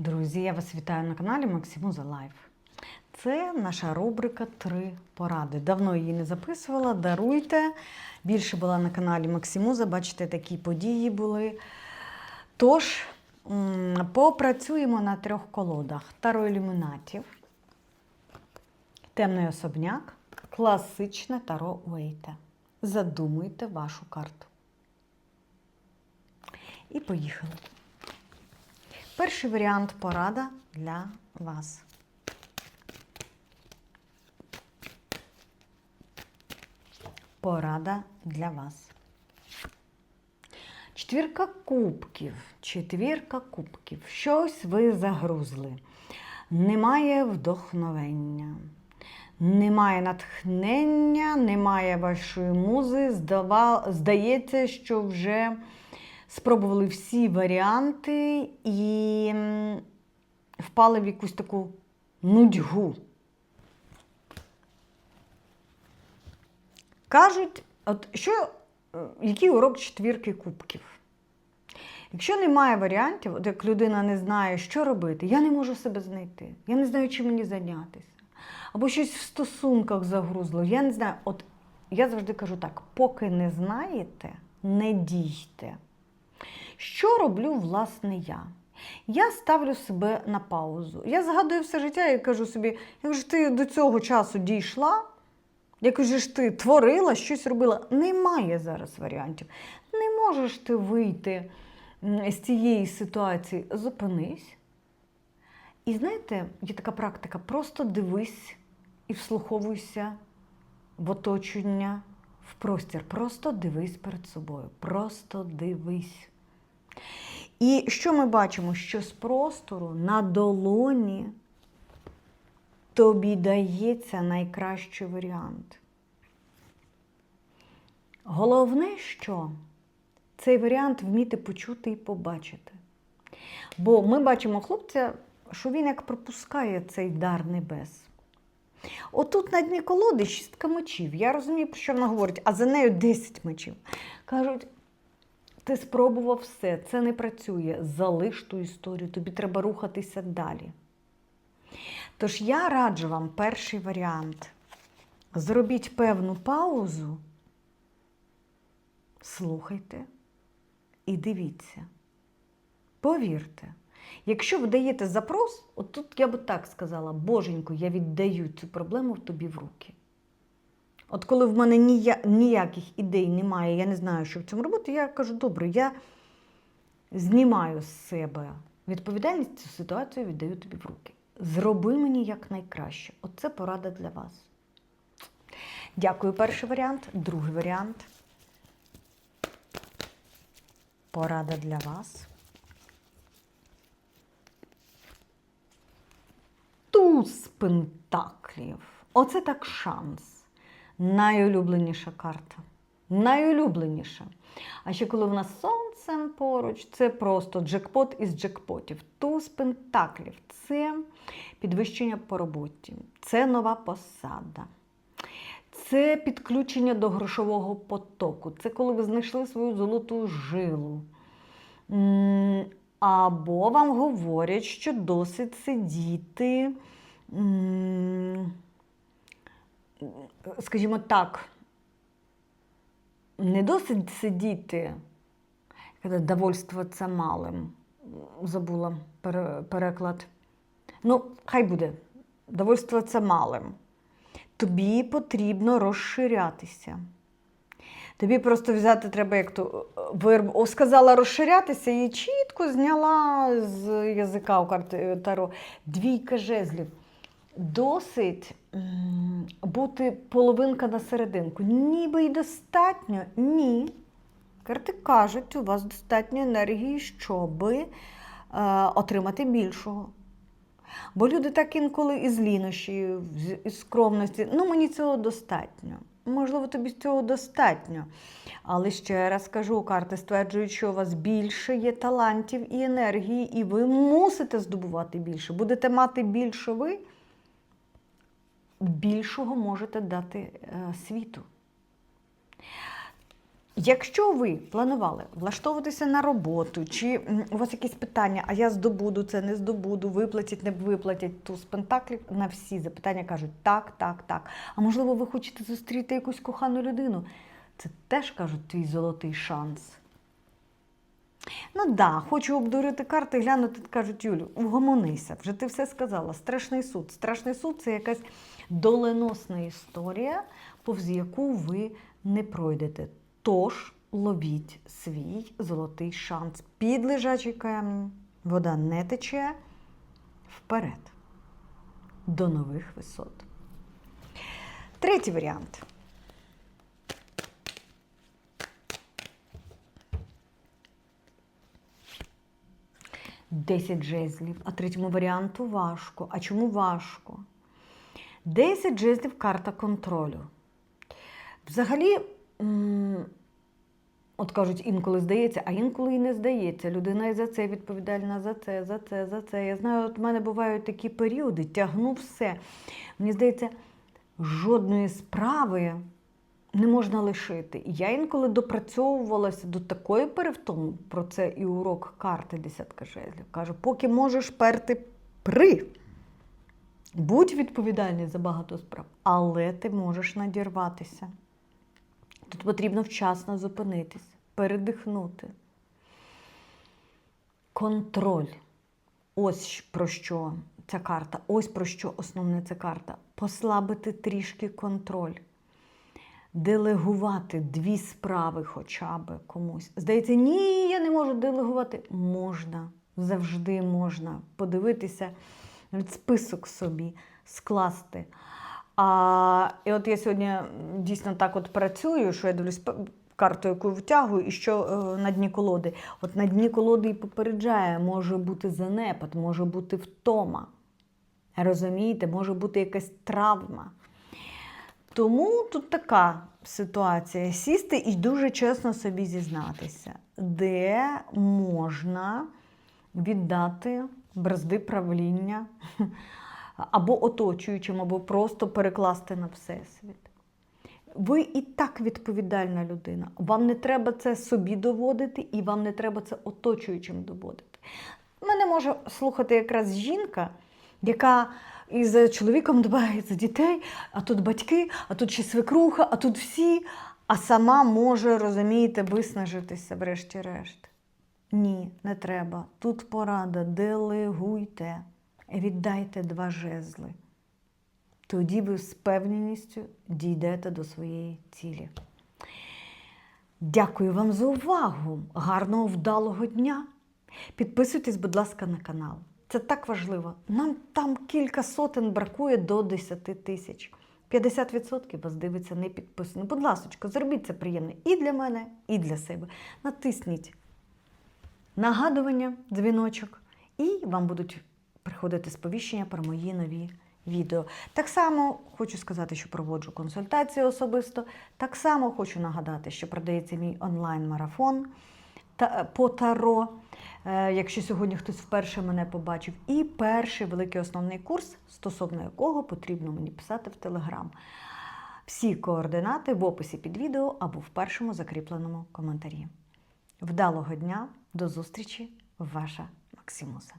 Друзі, я вас вітаю на каналі Максимуза Лайф. Це наша рубрика Три поради. Давно її не записувала. Даруйте. Більше була на каналі Максимуза. Бачите, такі події були. Тож, попрацюємо на трьох колодах: Таро ілюмінатів, темний особняк, класичне таро Уейта. Задумуйте вашу карту. І поїхали. Перший варіант порада для вас. Порада для вас. Четвірка кубків. Четвірка кубків. Щось ви загрузли. Немає вдохновення. Немає натхнення, немає вашої музи. Здава... Здається, що вже спробували всі варіанти і впали в якусь таку нудьгу. Кажуть, от що, е, який урок четвірки кубків? Якщо немає варіантів, от як людина не знає, що робити, я не можу себе знайти, я не знаю, чим мені зайнятися. Або щось в стосунках загрузло, я не знаю. От я завжди кажу так: поки не знаєте, не дійте. Що роблю, власне, я? Я ставлю себе на паузу. Я згадую все життя і кажу собі, як ж ти до цього часу дійшла, як ж ти творила, щось робила. Немає зараз варіантів. Не можеш ти вийти з цієї ситуації. Зупинись. І знаєте, є така практика: просто дивись і вслуховуйся в оточення, в простір. Просто дивись перед собою. Просто дивись. І що ми бачимо? Що з простору на долоні тобі дається найкращий варіант. Головне, що цей варіант вміти почути і побачити. Бо ми бачимо хлопця, що він як пропускає цей дар небес. Отут на дні колоди шістка мечів. Я розумію, про що вона говорить, а за нею 10 мечів. Кажуть, ти спробував все, це не працює. Залиш ту історію, тобі треба рухатися далі. Тож я раджу вам перший варіант. Зробіть певну паузу, слухайте і дивіться. Повірте, якщо ви даєте запрос, от тут я би так сказала, Боженько, я віддаю цю проблему тобі в руки. От коли в мене ніяких ідей немає, я не знаю, що в цьому робити, я кажу, добре, я знімаю з себе відповідальність, цю ситуацію віддаю тобі в руки. Зроби мені якнайкраще. Оце порада для вас. Дякую, перший варіант. Другий варіант. Порада для вас. Туз пентаклів. Оце так шанс. Найулюбленіша карта. Найулюбленіша. А ще коли в нас з сонцем поруч, це просто джекпот із джекпотів. Туз пентаклів це підвищення по роботі, це нова посада. Це підключення до грошового потоку. Це коли ви знайшли свою золоту жилу. Або вам говорять, що досить сидіти, скажімо так, не досить сидіти, довольствуватися малим. Забула переклад. Ну, хай буде. Довольствуватися малим. Тобі потрібно розширятися. Тобі просто взяти треба, як то верб. О, сказала розширятися і чітко зняла з язика у карти е, Таро двійка жезлів. Досить бути половинка на серединку. Ніби й достатньо. Ні. Карти кажуть, у вас достатньо енергії, щоб е, отримати більшого. Бо люди так інколи із лінощі, із скромності. Ну, мені цього достатньо. Можливо, тобі цього достатньо. Але ще раз кажу, карти стверджують, що у вас більше є талантів і енергії, і ви мусите здобувати більше. Будете мати більше ви, більшого можете дати е, світу. Якщо ви планували влаштовуватися на роботу, чи у вас якісь питання, а я здобуду це, не здобуду, виплатять, не виплатять, то з пентаклів на всі запитання кажуть так, так, так. А можливо, ви хочете зустріти якусь кохану людину. Це теж кажуть твій золотий шанс. Ну да, хочу обдурити карти, глянути, кажуть, Юлю, вгомонися, вже ти все сказала. Страшний суд. Страшний суд це якась доленосна історія, повз яку ви не пройдете. Тож ловіть свій золотий шанс. Під лежачий камінь, вода не тече вперед. До нових висот. Третій варіант. Десять жезлів, а третьому варіанту важко. А чому важко? Десять жезлів карта контролю. Взагалі, от кажуть, інколи здається, а інколи і не здається. Людина і за це відповідальна, за це, за це, за це. Я знаю, от в мене бувають такі періоди, тягну все. Мені здається, жодної справи не можна лишити. І я інколи допрацьовувалася до такої перевтому, про це і урок карти десятка жезлів. Кажу, поки можеш перти при. Будь відповідальний за багато справ, але ти можеш надірватися. Тут потрібно вчасно зупинитись, передихнути. Контроль. Ось про що ця карта, ось про що основне ця карта. Послабити трішки контроль. Делегувати дві справи хоча б комусь. Здається, ні, я не можу делегувати. Можна, завжди можна подивитися, навіть список собі скласти. А, і от я сьогодні дійсно так от працюю, що я дивлюсь карту, яку витягую, і що е, на дні колоди. От на дні колоди і попереджає, може бути занепад, може бути втома. Розумієте, може бути якась травма. Тому тут така ситуація: сісти і дуже чесно собі зізнатися, де можна віддати бразди правління або оточуючим, або просто перекласти на всесвіт. Ви і так відповідальна людина. Вам не треба це собі доводити, і вам не треба це оточуючим доводити. Мене може слухати якраз жінка, яка із чоловіком дбає за дітей, а тут батьки, а тут ще свекруха, а тут всі, а сама може, розумієте, виснажитися, врешті-решт. Ні, не треба. Тут порада, делегуйте, віддайте два жезли. Тоді ви з певненістю дійдете до своєї цілі. Дякую вам за увагу! Гарного вдалого дня! Підписуйтесь, будь ласка, на канал. Це так важливо. Нам там кілька сотень бракує до 10 тисяч. 50% вас дивиться не підписано. Будь ласка, зробіть це приємне і для мене, і для себе. Натисніть нагадування, дзвіночок, і вам будуть приходити сповіщення про мої нові відео. Так само хочу сказати, що проводжу консультації особисто. Так само хочу нагадати, що продається мій онлайн-марафон по таро. Е, Якщо сьогодні хтось вперше мене побачив, і перший великий основний курс, стосовно якого потрібно мені писати в Телеграм. Всі координати в описі під відео або в першому закріпленому коментарі. Вдалого дня, до зустрічі, ваша Максимуса.